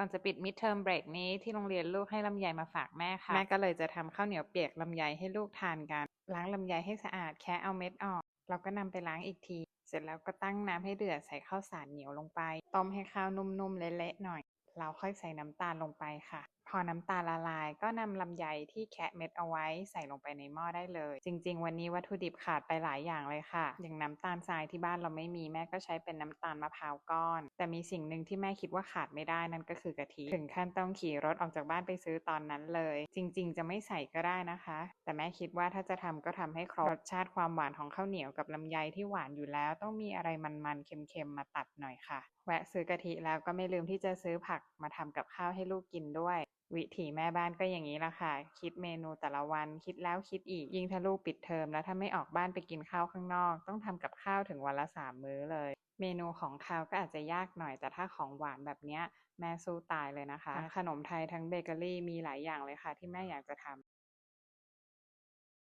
ก่อนจะปิดมิดเทอมเบรกนี้ที่โรงเรียนลูกให้ลำไยมาฝากแม่ค่ะ แม่ก็เลยจะทำข้าวเหนียวเปียกลำไยให้ลูกทานกัน ล้างลำไยให้สะอาดแค่เอาเม็ดออก เราก็นำไปล้างอีกที เสร็จแล้วก็ตั้งน้ำให้เดือดใส่ข้าวสารเหนียวลงไป ต้มให้ข้าวนุ่มๆเละๆหน่อย เราค่อยใส่น้ำตาลลงไปค่ะพอน้ำตาลละลาย ก็นำลำไยที่แคะเม็ดเอาไว้ใส่ลงไปในหม้อได้เลย จริง ๆ วันนี้วัตถุดิบขาดไปหลายอย่างเลยค่ะ อย่างน้ำตาลทรายที่บ้านเราไม่มีแม่ก็ใช้เป็นน้ำตาลมะพร้าวก้อน แต่มีสิ่งหนึ่งที่แม่คิดว่าขาดไม่ได้นั่นก็คือกะทิถึงขั้นต้องขี่รถออกจากบ้านไปซื้อตอนนั้นเลย จริง ๆ จะไม่ใส่ก็ได้นะคะ แต่แม่คิดว่าถ้าจะทำก็ทำให้ครบรสชาติความหวานของข้าวเหนียวกับลำไยที่หวานอยู่แล้ว ต้องมีอะไรมันๆเค็มๆมาตัดหน่อยค่ะ แวะซื้อกะทิแล้วก็ไม่ลืมที่จะซื้อผักมาทำกับข้าวให้ลูกกินด้วย วิถีแม่บ้านก็อย่างนี้ละค่ะ คิดเมนูแต่ละวัน คิดแล้วคิดอีก ยิ่งถ้าลูกปิดเทอมแล้วถ้าไม่ออกบ้านไปกินข้าวข้างนอก ต้องทำกับข้าวถึงวันละสามมื้อเลย เมนูของคาวก็อาจจะยากหน่อย แต่ถ้าของหวานแบบเนี้ยแม่สู้ตายเลยนะคะทั้งขนมไทยทั้งเบเกอรี่มีหลายอย่างเลยค่ะ ที่แม่อยากจะทำ